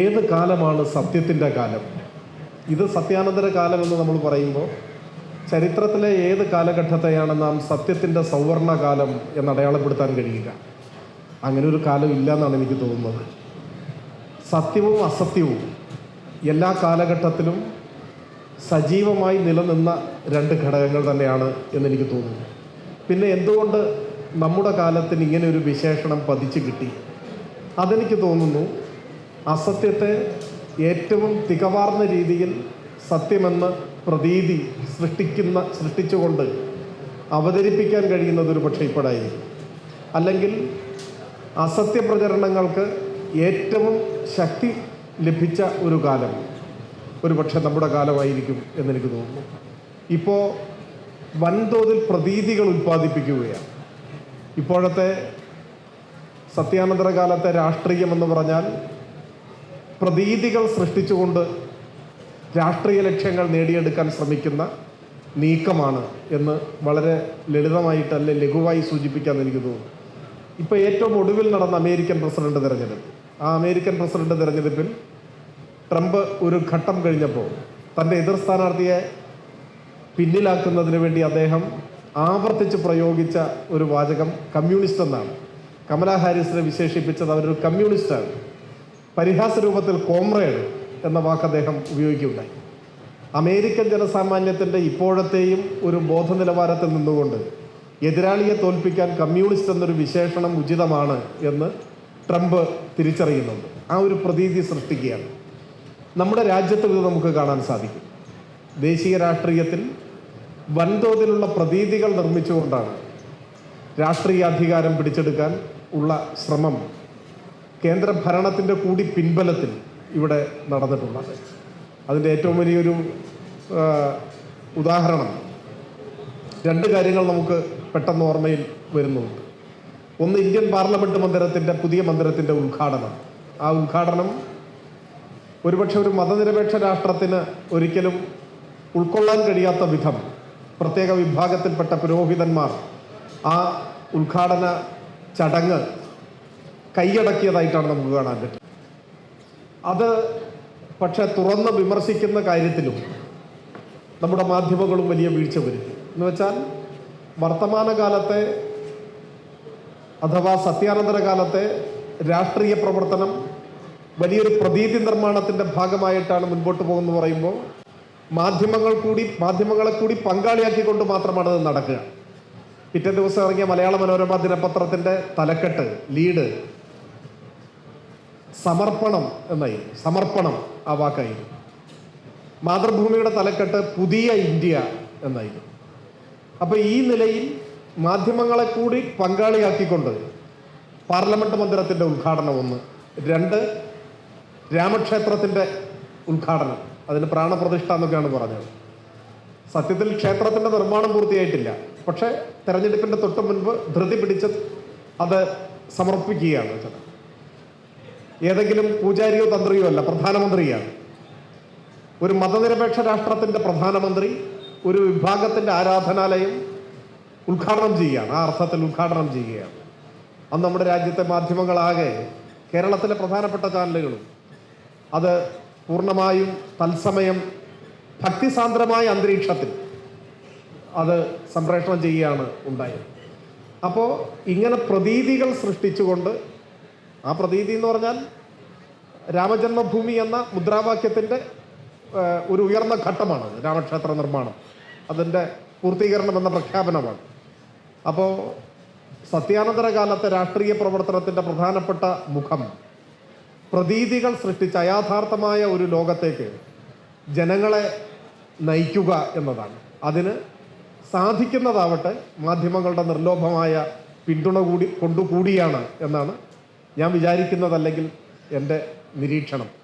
ഏത് കാലമാണ് സത്യത്തിന്റെ കാലം? ഇത് സത്യാനന്തര കാലം എന്ന് നമ്മൾ പറയുമ്പോൾ ചരിത്രത്തിലെ ഏത് കാലഘട്ടത്തെയാണ് നാം സത്യത്തിന്റെ സൗവർണ കാലം എന്ന് അടയാളപ്പെടുത്താൻ കഴിയുക? അങ്ങനെ ഒരു കാലം ഇല്ല എന്നാണ് എനിക്ക് തോന്നുന്നത്. സത്യവും അസത്യവും എല്ലാ കാലഘട്ടത്തിലും സജീവമായി നിലനിന്ന രണ്ട് ഘടകങ്ങൾ തന്നെയാണ് എന്നെനിക്ക് തോന്നുന്നു. പിന്നെ എന്തുകൊണ്ട് നമ്മുടെ കാലത്തിന് ഇങ്ങനെ ഒരു വിശേഷണം പതിച്ചു കിട്ടി? അതെനിക്ക് തോന്നുന്നു അസത്യത്തെ ഏറ്റവും തികവാർന്ന രീതിയിൽ സത്യമെന്ന പ്രതീതി സൃഷ്ടിക്കുന്ന സൃഷ്ടിച്ചുകൊണ്ട് അവതരിപ്പിക്കാൻ കഴിയുന്നത് ഒരു പക്ഷേ ഇപ്പോഴായിരിക്കും അല്ലെങ്കിൽ അസത്യപ്രചരണങ്ങൾക്ക് ഏറ്റവും ശക്തി ലഭിച്ച ഒരു കാലം ഒരു പക്ഷേ നമ്മുടെ കാലമായിരിക്കും എന്നെനിക്ക് തോന്നുന്നു. ഇപ്പോൾ വൻതോതിൽ പ്രതീതികൾ ഉൽപ്പാദിപ്പിക്കുകയാണ്. ഇപ്പോഴത്തെ സത്യാനന്തര കാലത്തെ രാഷ്ട്രീയം എന്ന് പറഞ്ഞാൽ പ്രതീതികൾ സൃഷ്ടിച്ചുകൊണ്ട് രാഷ്ട്രീയ ലക്ഷ്യങ്ങൾ നേടിയെടുക്കാൻ ശ്രമിക്കുന്ന നീക്കമാണ് എന്ന് വളരെ ലളിതമായിട്ട് അല്ലെ ലഘുവായി സൂചിപ്പിക്കാൻ എനിക്ക് തോന്നുന്നു. ഇപ്പോൾ ഏറ്റവും ഒടുവിൽ നടന്ന അമേരിക്കൻ പ്രസിഡന്റ് തിരഞ്ഞെടുപ്പ്. ആ അമേരിക്കൻ പ്രസിഡന്റ് തിരഞ്ഞെടുപ്പിൽ ട്രംപ് ഒരു ഘട്ടം കഴിഞ്ഞപ്പോൾ തന്റെ എതിർ സ്ഥാനാർത്ഥിയെ പിന്നിലാക്കുന്നതിന് വേണ്ടി അദ്ദേഹം ആവർത്തിച്ച് പ്രയോഗിച്ച ഒരു വാചകം കമ്മ്യൂണിസ്റ്റ് എന്നാണ്. കമലാ ഹാരിസിനെ വിശേഷിപ്പിച്ചത് അവരൊരു കമ്മ്യൂണിസ്റ്റാണ്. പരിഹാസ രൂപത്തിൽ കോമ്രേഡ് എന്ന വാക്ക് അദ്ദേഹം ഉപയോഗിക്കുകയുണ്ടായി. അമേരിക്കൻ ജനസാമാന്യത്തിന്റെ ഇപ്പോഴത്തെയും ഒരു ബോധനിലവാരത്തിൽ നിന്നുകൊണ്ട് എതിരാളിയെ തോൽപ്പിക്കാൻ കമ്മ്യൂണിസ്റ്റ് എന്നൊരു വിശേഷണം ഉചിതമാണ് എന്ന് ട്രംപ് തിരിച്ചറിയുന്നുണ്ട്. ആ ഒരു പ്രതീതി സൃഷ്ടിക്കുകയാണ്. നമ്മുടെ രാജ്യത്ത് ഇത് നമുക്ക് കാണാൻ സാധിക്കും. ദേശീയ രാഷ്ട്രീയത്തിൽ വൻതോതിലുള്ള പ്രതീതികൾ നിർമ്മിച്ചുകൊണ്ടാണ് രാഷ്ട്രീയ അധികാരം പിടിച്ചെടുക്കാൻ ഉള്ള ശ്രമം കേന്ദ്ര ഭരണത്തിന്റെ കൂടി പിൻബലത്തിൽ ഇവിടെ നടന്നിട്ടുള്ളത് അതിന്റെ ഏറ്റവും വലിയൊരു ഉദാഹരണം രണ്ട് കാര്യങ്ങൾ നമുക്ക് പെട്ടെന്ന് ഓർമ്മയിൽ വരുന്നുണ്ട്. ഒന്ന് ഇന്ത്യൻ പാർലമെന്റ് മന്ദിരത്തിന്റെ പുതിയ മന്ദിരത്തിന്റെ ഉദ്ഘാടനം. ആ ഉദ്ഘാടനം ഒരുപക്ഷെ ഒരു മതനിരപേക്ഷ രാഷ്ട്രത്തിന് ഒരിക്കലും ഉൾക്കൊള്ളാൻ കഴിയാത്ത വിധം പ്രത്യേക വിഭാഗത്തിൽപ്പെട്ട പുരോഹിതന്മാർ ആ ഉദ്ഘാടന ചടങ്ങ് കൈയടക്കിയതായിട്ടാണ് നമുക്ക് കാണാൻ പറ്റും അത് പക്ഷെ തുറന്ന് വിമർശിക്കുന്ന കാര്യത്തിലും നമ്മുടെ മാധ്യമങ്ങളും വലിയ വീഴ്ച വരും. എന്ന് വെച്ചാൽ വർത്തമാനകാലത്തെ അഥവാ സത്യാനന്തര കാലത്തെ രാഷ്ട്രീയ പ്രവർത്തനം വലിയൊരു പ്രതീതി നിർമ്മാണത്തിന്റെ ഭാഗമായിട്ടാണ് മുൻപോട്ട് പോകുന്നത് പറയുമ്പോൾ മാധ്യമങ്ങൾ കൂടി മാധ്യമങ്ങളെ കൂടി പങ്കാളിയാക്കിക്കൊണ്ട് മാത്രമാണ് അത് നടക്കുക. പിറ്റേ ദിവസം ഇറങ്ങിയ മലയാള മനോരമ ദിനപത്രത്തിന്റെ തലക്കെട്ട് ലീഡ് സമർപ്പണം എന്നായി. സമർപ്പണം ആ വാക്കായിരുന്നു മാതൃഭൂമിയുടെ തലക്കെട്ട് പുതിയ ഇന്ത്യ എന്നായിരുന്നു അപ്പോൾ ഈ നിലയിൽ മാധ്യമങ്ങളെ കൂടി പങ്കാളിയാക്കിക്കൊണ്ട് പാർലമെന്റ് മന്ദിരത്തിന്റെ ഉദ്ഘാടനം ഒന്ന് രണ്ട് രാമക്ഷേത്രത്തിന്റെ ഉദ്ഘാടനം. അതിന് പ്രാണപ്രതിഷ്ഠ എന്നൊക്കെയാണ് പറഞ്ഞത്. സത്യത്തിൽ ക്ഷേത്രത്തിന്റെ നിർമ്മാണം പൂർത്തിയായിട്ടില്ല. പക്ഷേ തെരഞ്ഞെടുപ്പിന്റെ തൊട്ട് മുൻപ് ധൃതി പിടിച്ച് അത് സമർപ്പിക്കുകയാണ്. വെച്ചത് ഏതെങ്കിലും പൂജാരിയോ തന്ത്രിയോ അല്ല പ്രധാനമന്ത്രിയാണ്. ഒരു മതനിരപേക്ഷ രാഷ്ട്രത്തിന്റെ പ്രധാനമന്ത്രി ഒരു വിഭാഗത്തിന്റെ ആരാധനാലയം ഉദ്ഘാടനം ചെയ്യുകയാണ് ആ അർത്ഥത്തിൽ ഉദ്ഘാടനം ചെയ്യുകയാണ്. അന്ന് നമ്മുടെ രാജ്യത്തെ മാധ്യമങ്ങളാകെ കേരളത്തിലെ പ്രധാനപ്പെട്ട ചാനലുകളും അത് പൂർണമായും തത്സമയം ഭക്തിസാന്ദ്രമായ അന്തരീക്ഷത്തിൽ അത് സംപ്രേഷണം ചെയ്യുകയാണ് ഉണ്ടായത്. അപ്പോൾ ഇങ്ങനെ പ്രതീതികൾ സൃഷ്ടിച്ചുകൊണ്ട് ആ പ്രതീതി എന്ന് പറഞ്ഞാൽ രാമജന്മഭൂമി എന്ന മുദ്രാവാക്യത്തിന്റെ ഒരു ഉയർന്ന ഘട്ടമാണ് രാമക്ഷേത്ര നിർമ്മാണം. അതിന്റെ പൂർത്തീകരണം എന്ന പ്രഖ്യാപനമാണ്. അപ്പോൾ സത്യാനന്തര കാലത്തെ രാഷ്ട്രീയ പ്രവർത്തനത്തിന്റെ പ്രധാനപ്പെട്ട മുഖം പ്രതീതികൾ സൃഷ്ടിച്ച അയാഥാർത്ഥമായ ഒരു ലോകത്തേക്ക് ജനങ്ങളെ നയിക്കുക എന്നതാണ്. അതിന് സാധിക്കുന്നതാവട്ടെ മാധ്യമങ്ങളുടെ നിർലോഭമായ പിന്തുണ കൂടി കൊണ്ടുകൂടിയാണ് എന്നാണ് ഞാൻ വിചാരിക്കുന്നതല്ലെങ്കിൽ എന്റെ നിരീക്ഷണം.